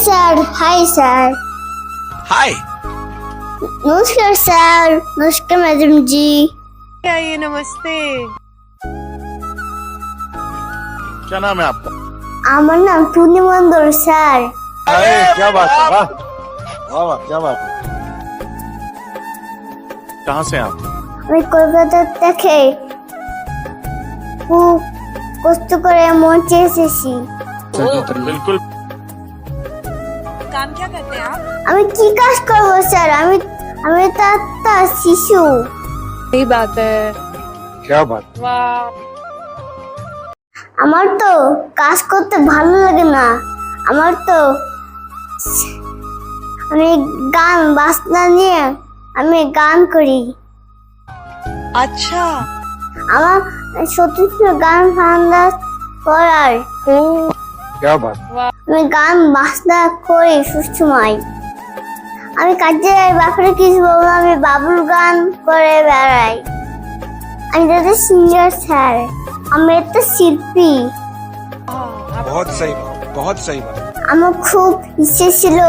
Hi sir हाय নমস্কার sir নমস্কার madam ji आइए नमस्ते क्या नाम है आपका আমার নাম টুনি মন্ডল স্যার अरे क्या बात है वाह वाह वाह क्या बात है कहाँ से हैं आप আমি কলকাতা থেকে খুব কষ্ট করে মঞ্চে এসেছি बिल्कुल আমি কি কাজ করবো স্যার আমি আমি তো একটা শিশু सही बात है क्या बात वाह আমার তো কাজ করতে ভালো লাগে না আমার তো আমি গান বাজনা নিয়ে আমি গান করি अच्छा আমার সত্যি গান ফান্দা করার ओ क्या बात আমি গান বাসনা করি সুসময় আমি কাজে যাই বাপরে কিছু বলব আমি বাবুর গান করে বেড়াই। আমি দাদা সিঙ্গার স্যার আমি তো শিল্পী। আমার খুব ইচ্ছে ছিল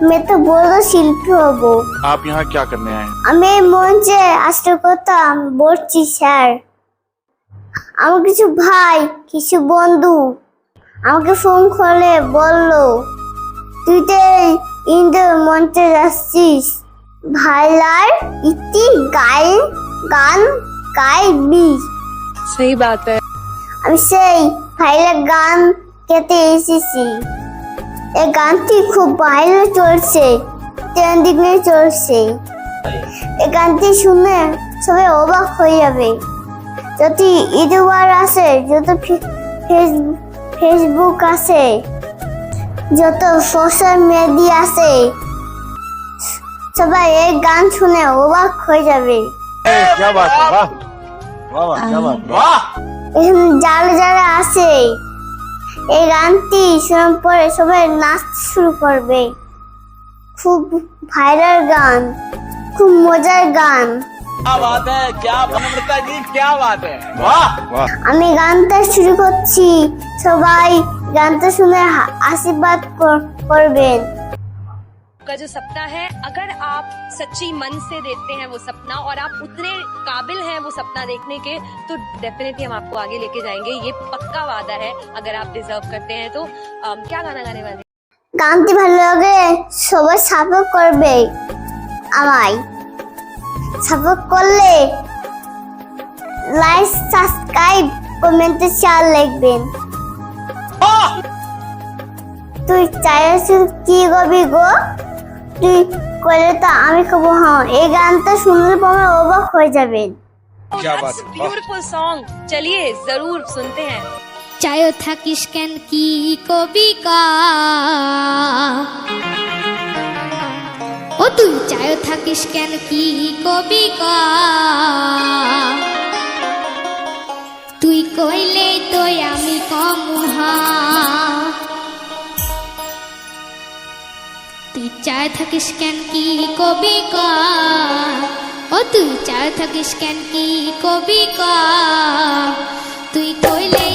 আমি তো বড় শিল্পী হব। আপ ইহা কি করতে আয়ে আমি মঞ্চে আসতে করতাম বলছি স্যার আমার কিছু ভাই কিছু বন্ধু আমাকে ফোন করে বলল তুই তো ইন্দ্র মঞ্চে যাচ্ছিস ভাইলার ইতি গায়ে গান গাইবি। সেই বাত। আমি সেই ভাইলার গান কেটে এসেছি। এই গানটি খুব ভাইলে চলছে ট্রেন্ডিংয়ে চলছে। এই গানটি শুনে সবাই অবাক হয়ে যাবে। যদি ইউটিউবার আসে যদি ফেসবুক ফেসবুক আছে যত সোশ্যাল মিডিয়া আছে সবাই এই গান শুনে অবাক হয়ে যাবে। জাল যারা আছে এই গানটি শোনার পরে সবাই নাচ শুরু করবে। খুব ভাইরাল গান খুব মজার গান। क्या बात है क्या नम्रता जी क्या बात है वाह वाह আমি গানটা শুরু করছি সবাই গানটা শুনে হা- আশীর্বাদ কর- করবেন का जो सपना है अगर आप सच्ची मन से देखते हैं वो सपना और आप उतने काबिल हैं वो सपना देखने के तो डेफिनेटली हम आपको आगे लेके जाएंगे ये पक्का वादा है अगर आप डिजर्व करते हैं तो अम, क्या गाना गाने वाले हैं? গানটি ভালো লাগে সবাই সাপোর্ট করবে আমায় সাপোর্ট করলে লাইক সাবস্ক্রাইব কমেন্টে শেয়ার লিখবেন। তুই চাইছিস কি গবি গো? তুই করে তো আমি কব হ্যাঁ এই গানটা শুনলে পরে অবাক হয়ে যাবেন। চাই থাকিস কেন কি কবি কা? ও তুই চায়ও থাকিস কেন কি কবিকা তুই কইলে তো আমি কমুহা তুই চায় থাকিস কেন কি কবিকা ও তুই চায় থাকিস কেন কি কবিকা তুই কইলেই